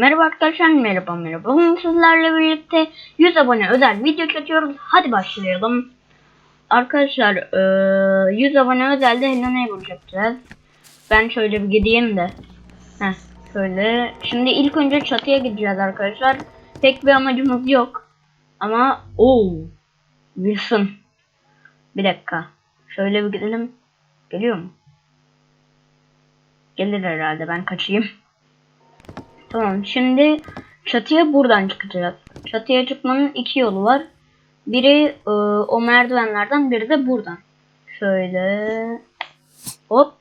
Merhaba arkadaşlar merhaba merhaba. Bugün sizlerle birlikte 100 abone özel video çekiyoruz. Hadi başlayalım. Arkadaşlar eee, 100 abone özelde Hello Neighbor yapacağız. Ben şöyle bir gideyim de. Heh, şöyle. Şimdi ilk önce çatıya gideceğiz arkadaşlar. Pek bir amacımız yok. Ama o Wilson. Bir dakika. Şöyle bir gidelim. Geliyor mu? Gelir herhalde ben kaçayım. Tamam şimdi çatıya buradan çıkacağız. Çatıya çıkmanın iki yolu var. Biri e, o merdivenlerden biri de buradan. Şöyle hop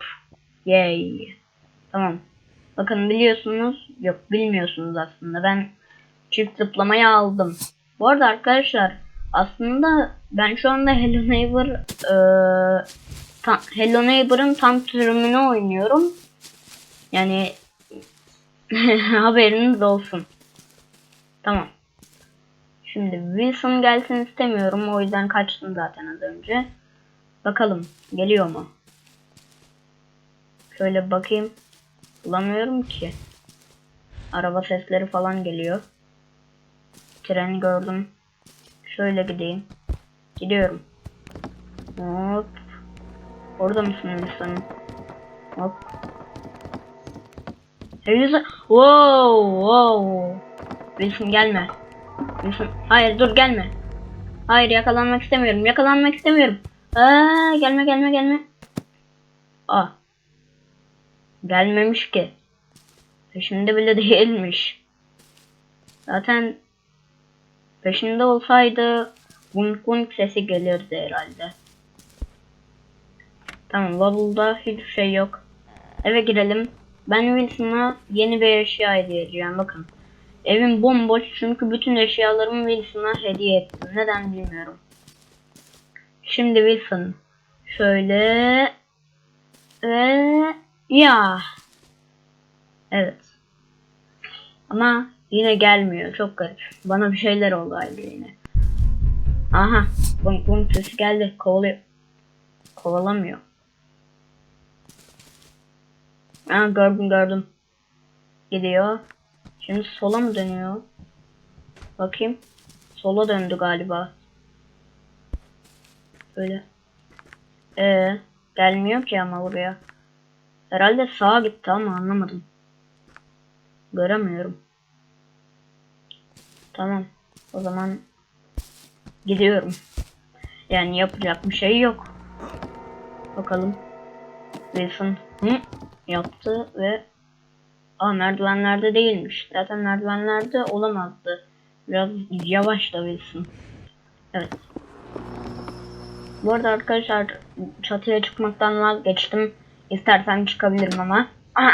yay. Tamam. Bakın biliyorsunuz yok bilmiyorsunuz aslında ben çift zıplamayı aldım. Bu arada arkadaşlar aslında ben şu anda Hello Neighbor e, ta- Hello Neighbor'ın tam sürümünü oynuyorum. Yani Haberiniz olsun. Tamam. Şimdi Wilson gelsin istemiyorum. O yüzden kaçtım zaten az önce. Bakalım geliyor mu? Şöyle bakayım. Bulamıyorum ki. Araba sesleri falan geliyor. Tren gördüm. Şöyle gideyim. Gidiyorum. Hop. Orada mısın Wilson? Hop. Wilson. Wow, wow. Wilson gelme. Wilson. Hayır dur gelme. Hayır yakalanmak istemiyorum. Yakalanmak istemiyorum. Aa, gelme gelme gelme. Aa. Gelmemiş ki. Peşinde bile değilmiş. Zaten peşinde olsaydı gunk gunk sesi gelirdi herhalde. Tamam Wobble'da hiçbir şey yok. Eve girelim. Ben Wilson'a yeni bir eşya hediye edeceğim. Bakın. Evim bomboş çünkü bütün eşyalarımı Wilson'a hediye ettim. Neden bilmiyorum. Şimdi Wilson. Şöyle. Ve ya. Evet. Ama yine gelmiyor. Çok garip. Bana bir şeyler oldu ayrıca yine. Aha. Bum sesi geldi. Kovalıyor. Kovalamıyor. Ha gördüm gördüm. Gidiyor. Şimdi sola mı dönüyor? Bakayım. Sola döndü galiba. Böyle. Ee, gelmiyor ki ama buraya. Herhalde sağa gitti ama anlamadım. Göremiyorum. Tamam. O zaman gidiyorum. Yani yapacak bir şey yok. Bakalım. Wilson hı, yaptı ve Aa merdivenlerde değilmiş. Zaten merdivenlerde olamazdı. Biraz yavaş da Wilson. Evet. Bu arada arkadaşlar çatıya çıkmaktan vazgeçtim. İstersen çıkabilirim ama.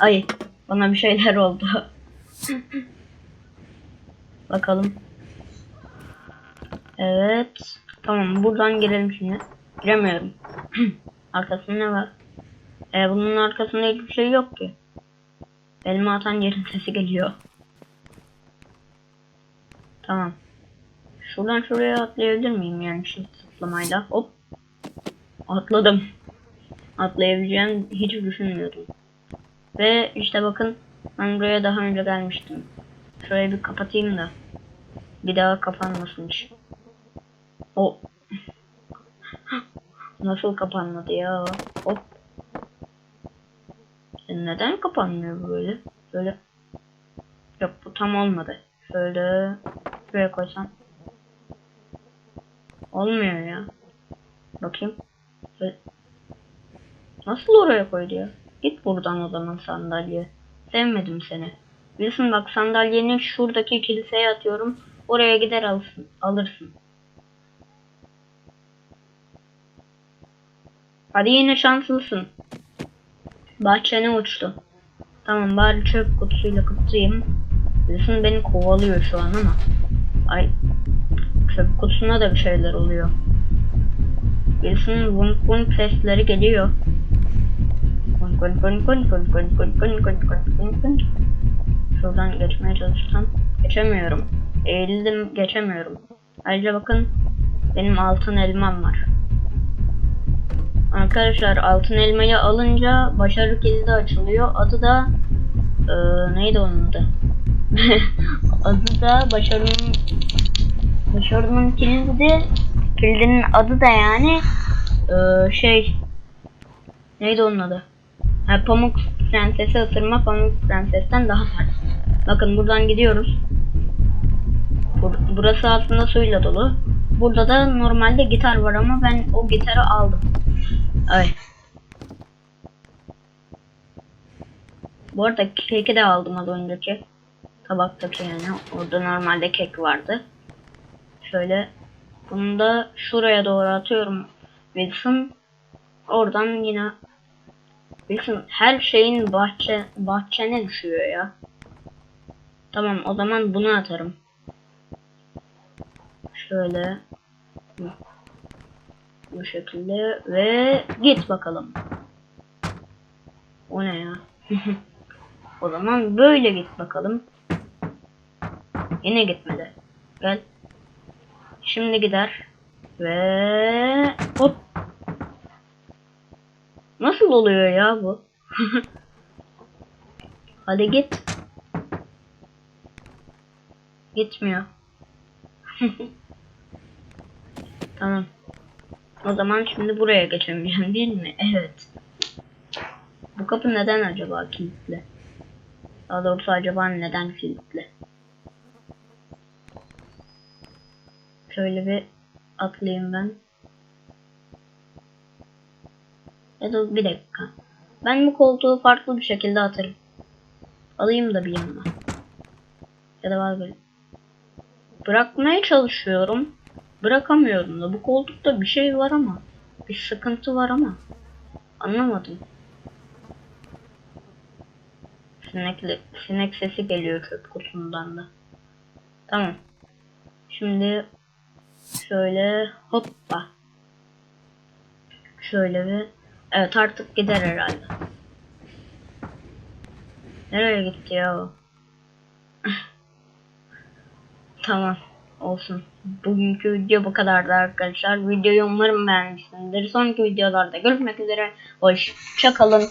Ay bana bir şeyler oldu. Bakalım. Evet. Tamam buradan girelim şimdi. Giremiyorum. Arkasında ne var? Ee, bunun arkasında hiçbir şey yok ki. Elma atan yerin sesi geliyor. Tamam. Şuradan şuraya atlayabilir miyim yani shift zıplamayla? Hop. Atladım. Atlayabileceğim hiç düşünmüyordum. Ve işte bakın ben buraya daha önce gelmiştim. Şurayı bir kapatayım da. Bir daha kapanmasın. O. Nasıl kapanmadı ya? Hop. Neden kapanmıyor böyle? Böyle. Yok bu tam olmadı. Şöyle. Şuraya koysam. Olmuyor ya. Bakayım. Nasıl oraya koydu ya? Git buradan o zaman sandalye. Sevmedim seni. Wilson bak sandalyenin şuradaki kiliseye atıyorum. Oraya gider alırsın. alırsın. Hadi yine şanslısın. Bahçene uçtu. Tamam bari çöp kutusuyla kapatayım. Wilson beni kovalıyor şu an ama. Ay. Çöp kutusuna da bir şeyler oluyor. Wilson'ın vunk vunk sesleri geliyor. Vunk vunk vunk vunk vunk vunk vunk vunk vunk vunk vunk. Şuradan geçmeye çalışsam. Geçemiyorum. Eğildim geçemiyorum. Ayrıca bakın benim altın elmam var. Arkadaşlar altın elmayı alınca başarı kilidi açılıyor. Adı da Ee, neydi onun adı? adı da başarının başarının kilidi kilidinin adı da yani ee, şey neydi onun adı? Ha, pamuk prensesi ısırma pamuk prensesten daha sert. Bakın buradan gidiyoruz. Bur- burası aslında suyla dolu. Burada da normalde gitar var ama ben o gitarı aldım. Ay. Bu arada keki de aldım az önceki. Tabaktaki yani. Orada normalde kek vardı. Şöyle. Bunu da şuraya doğru atıyorum. Wilson. Oradan yine Wilson her şeyin bahçe bahçene düşüyor ya. Tamam o zaman bunu atarım. Şöyle. Bu- şekilde ve git bakalım. O ne ya? o zaman böyle git bakalım. Yine gitmedi. Gel. Şimdi gider. Ve hop. Nasıl oluyor ya bu? Hadi git. Gitmiyor. tamam. O zaman şimdi buraya geçemeyeceğim değil mi? Evet. Bu kapı neden acaba kilitli? Daha doğrusu acaba neden kilitli? Şöyle bir atlayayım ben. Ya da bir dakika. Ben bu koltuğu farklı bir şekilde atarım. Alayım da bir yanına. Ya da vazgeçeyim. Bırakmaya çalışıyorum. Bırakamıyorum da. Bu koltukta bir şey var ama. Bir sıkıntı var ama. Anlamadım. Sinekli, sinek sesi geliyor çöp kutusundan da. Tamam. Şimdi şöyle hoppa. Şöyle bir. Evet artık gider herhalde. Nereye gitti ya o? tamam. Olsun. Bugünkü video bu kadardı arkadaşlar. Videoyu umarım beğenmişsinizdir. Sonraki videolarda görüşmek üzere. Hoşçakalın.